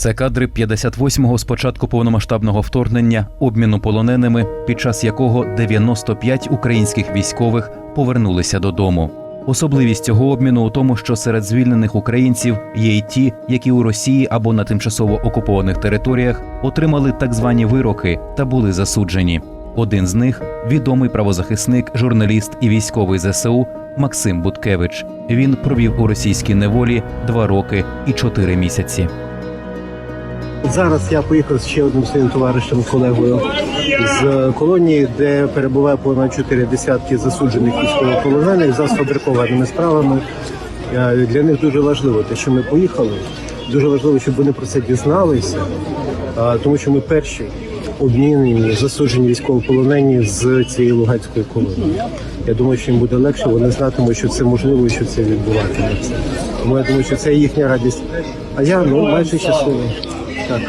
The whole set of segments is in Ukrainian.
Це кадри 58-го з початку повномасштабного вторгнення, обміну полоненими, під час якого 95 українських військових повернулися додому. Особливість цього обміну у тому, що серед звільнених українців є й ті, які у Росії або на тимчасово окупованих територіях отримали так звані вироки та були засуджені. Один з них відомий правозахисник, журналіст і військовий ЗСУ Максим Буткевич. Він провів у російській неволі два роки і чотири місяці. Зараз я поїхав з ще одним своїм товаришем, колегою з колонії, де перебуває понад чотири десятки засуджених військовополонених за сфабрикованими справами. Е, Для них дуже важливо те, що ми поїхали. Дуже важливо, щоб вони про це дізналися, е, тому що ми перші обмінені засуджені військовополонені з цієї луганської колонії. Я думаю, що їм буде легше, вони знатимуть, що це можливо і що це відбуватиметься. Тому я думаю, що це їхня радість. А я ну майже щасливий. Так.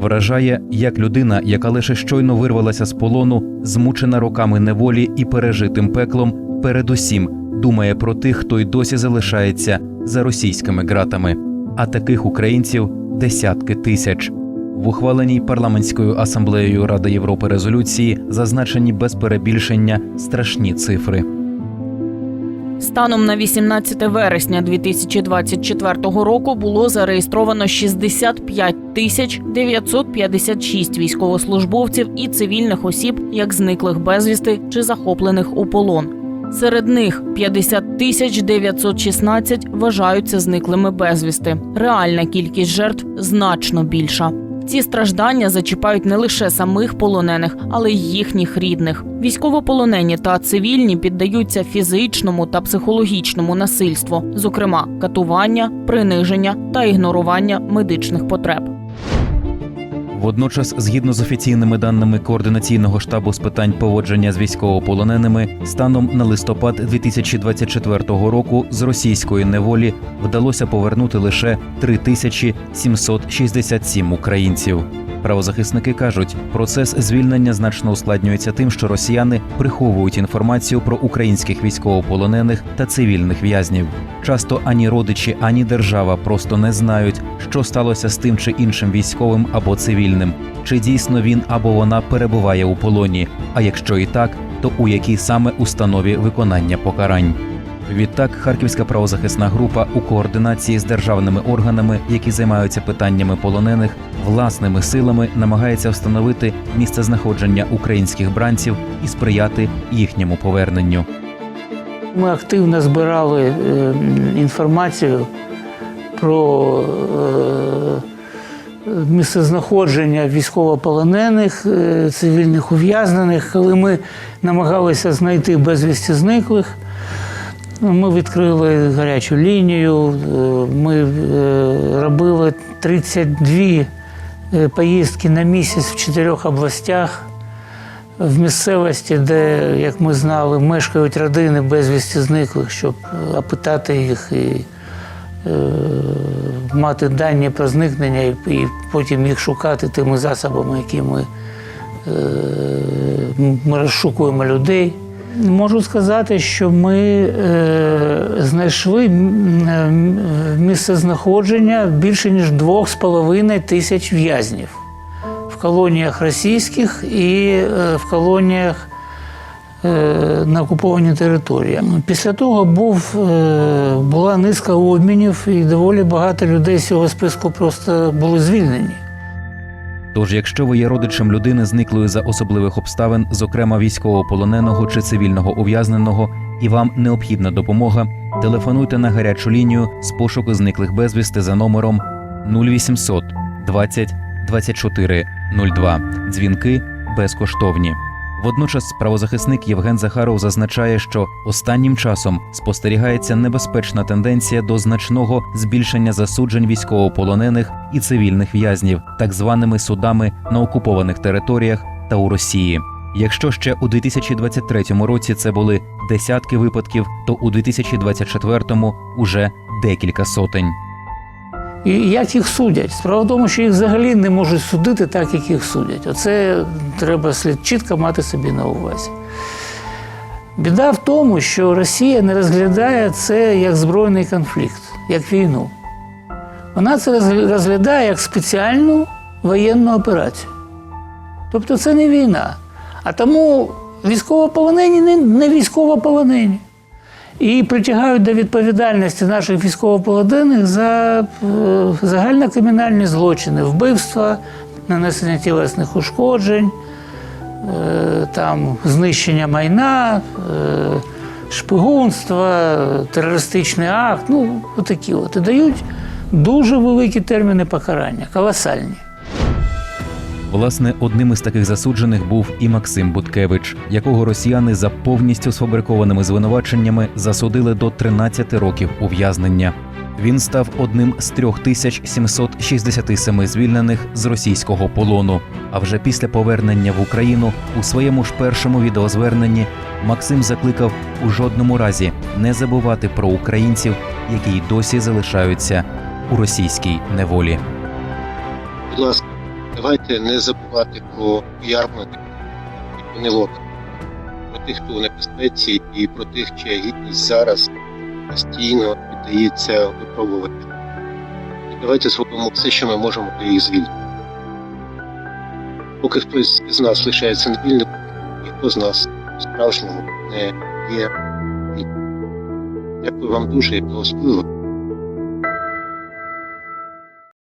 Вражає, як людина, яка лише щойно вирвалася з полону, змучена роками неволі і пережитим пеклом, передусім думає про тих, хто й досі залишається за російськими ґратами. А таких українців десятки тисяч. В ухваленій парламентською асамблеєю Ради Європи резолюції зазначені без перебільшення страшні цифри. Станом на 18 вересня 2024 року було зареєстровано 65 тисяч 956 військовослужбовців і цивільних осіб, як зниклих безвісти чи захоплених у полон. Серед них 50 тисяч 916 вважаються зниклими безвісти. Реальна кількість жертв значно більша. Ці страждання зачіпають не лише самих полонених, але й їхніх рідних. Військовополонені та цивільні піддаються фізичному та психологічному насильству, зокрема катування, приниження та ігнорування медичних потреб. Водночас, згідно з офіційними даними координаційного штабу з питань поводження з військовополоненими, станом на листопад 2024 року з російської неволі вдалося повернути лише 3767 українців. Правозахисники кажуть, процес звільнення значно ускладнюється тим, що росіяни приховують інформацію про українських військовополонених та цивільних в'язнів. Часто ані родичі, ані держава просто не знають, що сталося з тим чи іншим військовим або цивільним, чи дійсно він або вона перебуває у полоні. А якщо і так, то у якій саме установі виконання покарань. Відтак, Харківська правозахисна група у координації з державними органами, які займаються питаннями полонених, власними силами намагається встановити місце знаходження українських бранців і сприяти їхньому поверненню. Ми активно збирали е, інформацію про е, місцезнаходження військовополонених, е, цивільних ув'язнених. Коли ми намагалися знайти безвісті зниклих, ми відкрили гарячу лінію, е, ми е, робили 32 е, поїздки на місяць в чотирьох областях в місцевості, де, як ми знали, мешкають родини безвісті зниклих, щоб опитати їх і е, мати дані про зникнення і, і потім їх шукати тими засобами, які ми, е, ми розшукуємо людей. Можу сказати, що ми е, знайшли е, місце знаходження більше ніж 2,5 тисяч в'язнів в колоніях російських і е, в колоніях е, на окупованій території. Після того був, е, була низка обмінів, і доволі багато людей з цього списку просто були звільнені. Тож, якщо ви є родичем людини, зниклої за особливих обставин, зокрема військовополоненого чи цивільного ув'язненого, і вам необхідна допомога, телефонуйте на гарячу лінію з пошуку зниклих безвісти за номером 0800 20 24 02. Дзвінки безкоштовні. Водночас правозахисник Євген Захаров зазначає, що останнім часом спостерігається небезпечна тенденція до значного збільшення засуджень військовополонених і цивільних в'язнів, так званими судами на окупованих територіях та у Росії. Якщо ще у 2023 році це були десятки випадків, то у 2024 уже декілька сотень. І як їх судять? Справа в тому, що їх взагалі не можуть судити так, як їх судять. Оце треба слід чітко мати собі на увазі. Біда в тому, що Росія не розглядає це як збройний конфлікт, як війну. вона це розглядає як спеціальну воєнну операцію. Тобто це не війна. А тому військовополонені не, не військовополонені. І притягають до відповідальності наших військовополонених за е, загальнокримінальні злочини, вбивства, нанесення тілесних ушкоджень, е, там, знищення майна, е, шпигунство, терористичний акт. Ну, отакі от. І дають дуже великі терміни покарання, колосальні. Власне, одним із таких засуджених був і Максим Буткевич, якого росіяни за повністю сфабрикованими звинуваченнями засудили до 13 років ув'язнення. Він став одним з 3767 звільнених з російського полону. А вже після повернення в Україну у своєму ж першому відеозверненні Максим закликав у жодному разі не забувати про українців, які й досі залишаються у російській неволі. Будь ласка, давайте не забувати про ярмарки і понелот, про тих, хто в небезпеці, і про тих, чия гідність зараз постійно піддається випробувати. І давайте зробимо все, що ми можемо для їх звільнити. Поки хтось з нас лишається невільним, ніхто з нас справжньому не є. Дякую вам дуже і благословив.